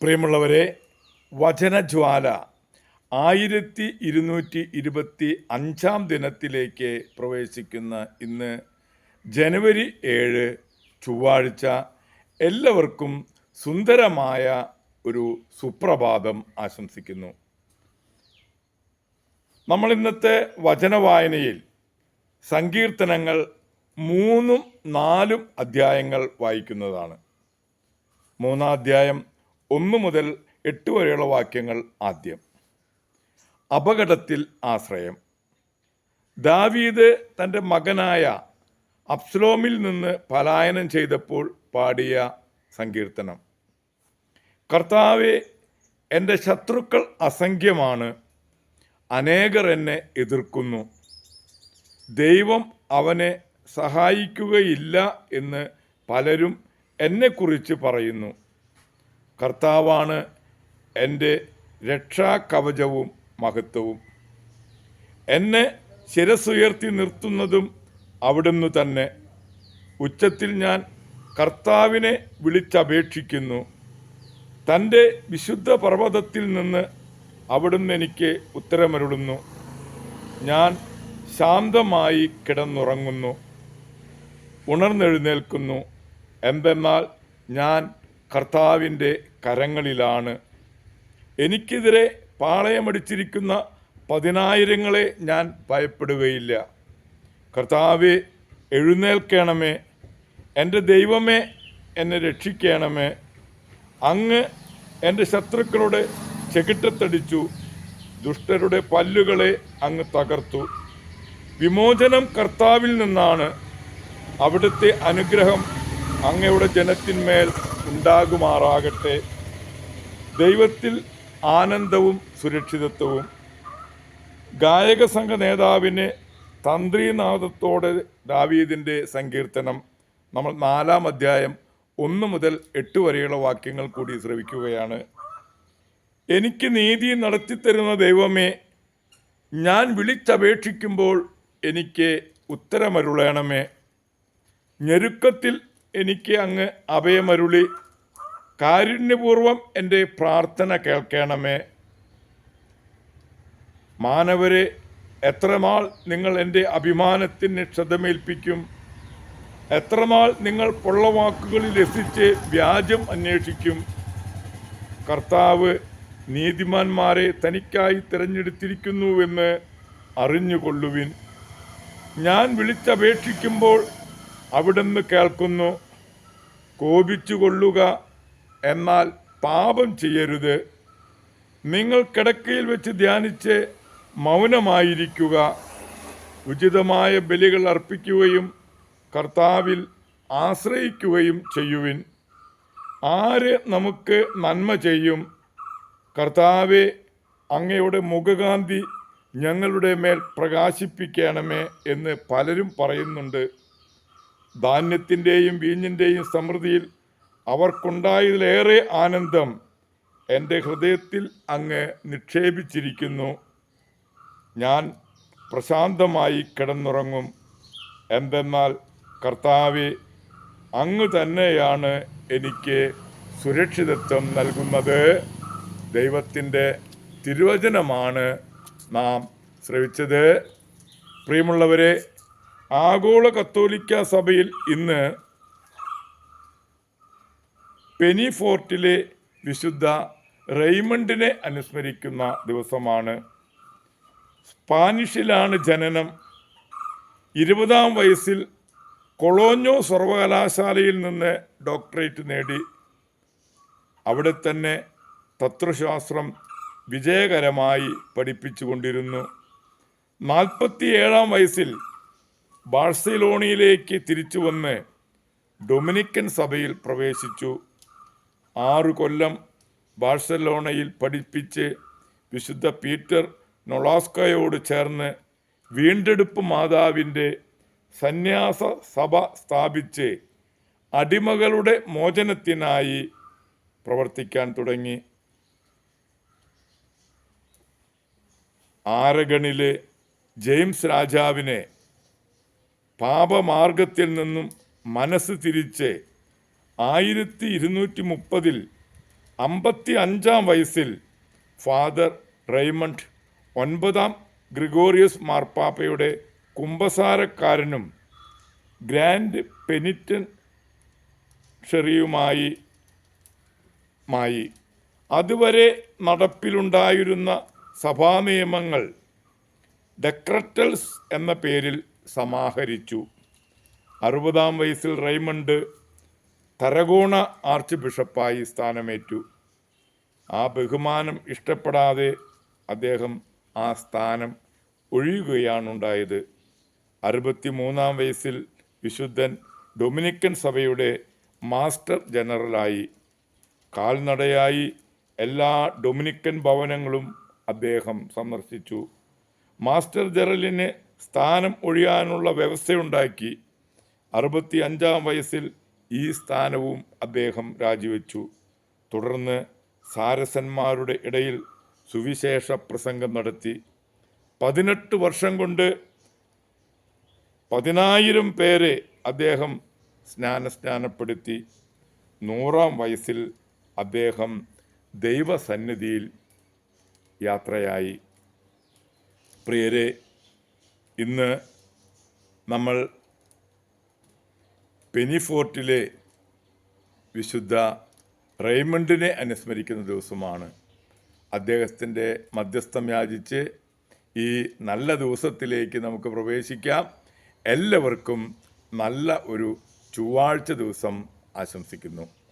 പ്രിയമുള്ളവരെ വചനജ്വാല ആയിരത്തി ഇരുന്നൂറ്റി ഇരുപത്തി അഞ്ചാം ദിനത്തിലേക്ക് പ്രവേശിക്കുന്ന ഇന്ന് ജനുവരി ഏഴ് ചൊവ്വാഴ്ച എല്ലാവർക്കും സുന്ദരമായ ഒരു സുപ്രഭാതം ആശംസിക്കുന്നു. നമ്മൾ ഇന്നത്തെ വചനവായനയിൽ സങ്കീർത്തനങ്ങൾ മൂന്നും നാലും അധ്യായങ്ങൾ വായിക്കുന്നതാണ്. മൂന്നാം അധ്യായം ഒന്ന് മുതൽ എട്ട് വരെയുള്ള വാക്യങ്ങൾ ആദ്യം. അപകടത്തിൽ ആശ്രയം. ദാവീദ് തന്റെ മകനായ അബ്സലോമിൽ നിന്ന് പലായനം ചെയ്തപ്പോൾ പാടിയ സങ്കീർത്തനം. കർത്താവെ എന്റെ ശത്രുക്കൾ അസംഖ്യമാണ്. അനേകർ എന്നെ എതിർക്കുന്നു. ദൈവം അവനെ സഹായിക്കുകയില്ല എന്ന് പലരും എന്നെക്കുറിച്ച് പറയുന്നു. കർത്താവാണ് എന്റെ രക്ഷാകവചവും മഹത്വവും. എന്നെ ശിരസുയർത്തി നിർത്തുന്നതും അവിടുന്ന് തന്നെ. ഉച്ചത്തിൽ ഞാൻ കർത്താവിനെ വിളിച്ചപേക്ഷിക്കുന്നു. തന്റെ വിശുദ്ധ പർവതത്തിൽ നിന്ന് അവിടുന്ന് എനിക്ക് ഉത്തരമരുളുന്നു. ഞാൻ ശാന്തമായി കിടന്നുറങ്ങുന്നു. ഉണർന്നെഴുന്നേൽക്കുന്നു. എന്തെന്നാൽ ഞാൻ കർത്താവിന്റെ കരങ്ങളിലാണ്. എനിക്കെതിരെ പാളയമടിച്ചിരിക്കുന്ന പതിനായിരങ്ങളെ ഞാൻ ഭയപ്പെടുകയില്ല. കർത്താവെ എഴുന്നേൽക്കണമേ. എന്റെ ദൈവമേ എന്നെ രക്ഷിക്കണമേ. അങ്ങ് എന്റെ ശത്രുക്കളുടെ ചെകിട്ടത്തടിച്ചു. ദുഷ്ടരുടെ പല്ലുകളെ അങ്ങ് തകർത്തു. വിമോചനം കർത്താവിൽ നിന്നാണ്. അവിടുത്തെ അനുഗ്രഹം അങ്ങയുടെ ജനത്തിന്മേൽ ഉണ്ടാകുമാറാകട്ടെ. ദൈവത്തിൽ ആനന്ദവും സുരക്ഷിതത്വവും. ഗായക സംഘ നേതാവിന് തന്ത്രീനാഥത്തോടെ ദാവീദിന്റെ സങ്കീർത്തനം നമ്മൾ നാലാം അധ്യായം ഒന്ന് മുതൽ എട്ട് വരെയുള്ള വാക്യങ്ങൾ കൂടി ശ്രവിക്കുകയാണ്. എനിക്ക് നീതി നടത്തിത്തരുന്ന ദൈവമേ ഞാൻ വിളിച്ചപേക്ഷിക്കുമ്പോൾ എനിക്ക് ഉത്തരമരുളയണമേ ഞെരുക്കത്തിൽ എനിക്ക് അങ്ങ് അഭയമരുളി. കാരുണ്യപൂർവം എന്റെ പ്രാർത്ഥന കേൾക്കണമേ. മാനവരെ എത്രമാൾ നിങ്ങൾ എന്റെ അഭിമാനത്തിന് ക്ഷതമേൽപ്പിക്കും. എത്രമാൾ നിങ്ങൾ പൊള്ളവാക്കുകളിൽ രസിച്ച് വ്യാജം അന്വേഷിക്കും. കർത്താവ് നീതിമാന്മാരെ തനിക്കായി തിരഞ്ഞെടുത്തിരിക്കുന്നുവെന്ന് അറിഞ്ഞുകൊള്ളുവിൻ. ഞാൻ വിളിച്ചപേക്ഷിക്കുമ്പോൾ അവിടുന്ന് കേൾക്കുന്നു. കോപിച്ചുകൊള്ളുക എന്നാൽ പാപം ചെയ്യരുത്. നിങ്ങൾ കിടക്കയിൽ വെച്ച് ധ്യാനിച്ച് മൗനമായിരിക്കുക. ഉചിതമായ ബലികൾ അർപ്പിക്കുകയും കർത്താവിൽ ആശ്രയിക്കുകയും ചെയ്യുവിൻ. ആര് നമുക്ക് നന്മ ചെയ്യും? കർത്താവെ അങ്ങയുടെ മുഖകാന്തി ഞങ്ങളുടെ മേൽ പ്രകാശിപ്പിക്കണമേ എന്ന് പലരും പറയുന്നുണ്ട്. ധാന്യത്തിന്റെയും വീഞ്ഞിന്റെയും സമൃദ്ധിയിൽ അവർക്കുണ്ടായതിലേറെ ആനന്ദം എന്റെ ഹൃദയത്തിൽ അങ്ങ് നിക്ഷേപിച്ചിരിക്കുന്നു. ഞാൻ പ്രശാന്തമായി കിടന്നുറങ്ങും. എന്തെന്നാൽ കർത്താവെ അങ്ങ് തന്നെയാണ് എനിക്ക് സുരക്ഷിതത്വം നൽകുന്നത്. ദൈവത്തിന്റെ തിരുവചനമാണ് നാം ശ്രവിച്ചത്. പ്രിയമുള്ളവരെ ആഗോള കത്തോലിക്ക സഭയിൽ ഇന്ന് പെനിഫോർട്ടിലെ വിശുദ്ധ റെയ്മണ്ടിനെ അനുസ്മരിക്കുന്ന ദിവസമാണ്. സ്പാനിഷിലാണ് ജനനം. ഇരുപതാം വയസ്സിൽ കൊളോഞ്ഞോ സർവകലാശാലയിൽ നിന്ന് ഡോക്ടറേറ്റ് നേടി. അവിടെ തന്നെ തത്വശാസ്ത്രം വിജയകരമായി പഠിപ്പിച്ചുകൊണ്ടിരുന്നു. നാൽപ്പത്തിയേഴാം വയസ്സിൽ ബാഴ്സലോണയിലേക്ക് തിരിച്ചു വന്ന് ഡൊമിനിക്കൻ സഭയിൽ പ്രവേശിച്ചു. ആറു കൊല്ലം ബാഴ്സലോണയിൽ പഠിപ്പിച്ച് വിശുദ്ധ പീറ്റർ നൊളാസ്കയോട് ചേർന്ന് വീണ്ടെടുപ്പ് മാതാവിന്റെ സന്യാസ സഭ സ്ഥാപിച്ച് അടിമകളുടെ മോചനത്തിനായി പ്രവർത്തിക്കാൻ തുടങ്ങി. ആരഗണിലെ ജെയിംസ് രാജാവിനെ പാപമാർഗത്തിൽ നിന്നും മനസ്സ് തിരിച്ച് ആയിരത്തി ഇരുന്നൂറ്റി മുപ്പതിൽ അമ്പത്തി അഞ്ചാം വയസ്സിൽ ഫാദർ റെയ്മണ്ട് ഒൻപതാം ഗ്രിഗോറിയസ് മാർപ്പാപ്പയുടെ കുംഭസാരക്കാരനും ഗ്രാൻഡ് പെനിറ്റൻ ഷെറിയുമായി മായി. അതുവരെ നടപ്പിലുണ്ടായിരുന്ന സഭാ നിയമങ്ങൾ ഡെക്രറ്റൽസ് എന്ന പേരിൽ സമാഹരിച്ചു. അറുപതാം വയസ്സിൽ റൈമണ്ട് തരകോണ ആർച്ച് ബിഷപ്പായി സ്ഥാനമേറ്റു. ആ ബഹുമാനം ഇഷ്ടപ്പെടാതെ അദ്ദേഹം ആ സ്ഥാനം ഒഴിയുകയാണുണ്ടായത്. അറുപത്തി മൂന്നാം വയസ്സിൽ വിശുദ്ധൻ ഡൊമിനിക്കൻ സഭയുടെ മാസ്റ്റർ ജനറലായി. കാൽനടയായി എല്ലാ ഡൊമിനിക്കൻ ഭവനങ്ങളും അദ്ദേഹം സന്ദർശിച്ചു. മാസ്റ്റർ ജനറലിന് സ്ഥാനം ഒഴിയാനുള്ള വ്യവസ്ഥയുണ്ടാക്കി അറുപത്തി അഞ്ചാം വയസ്സിൽ ഈ സ്ഥാനവും അദ്ദേഹം രാജിവെച്ചു. തുടർന്ന് സാരസന്മാരുടെ ഇടയിൽ സുവിശേഷ പ്രസംഗം നടത്തി. പതിനെട്ട് വർഷം കൊണ്ട് പതിനായിരം പേരെ അദ്ദേഹം സ്നാനസ്നാനപ്പെടുത്തി. നൂറാം വയസ്സിൽ അദ്ദേഹം ദൈവസന്നിധിയിൽ യാത്രയായി. പ്രിയരെ ഇന്ന് നമ്മൾ പെനിഫോർട്ടിലെ വിശുദ്ധ റെയ്മണ്ടിനെ അനുസ്മരിക്കുന്ന ദിവസമാണ്. അദ്ദേഹത്തിന്റെ മധ്യസ്ഥം യാചിച്ച് ഈ നല്ല ദിവസത്തിലേക്ക് നമുക്ക് പ്രവേശിക്കാം. എല്ലാവർക്കും നല്ല ഒരു ചൊവ്വാഴ്ച ദിവസം ആശംസിക്കുന്നു.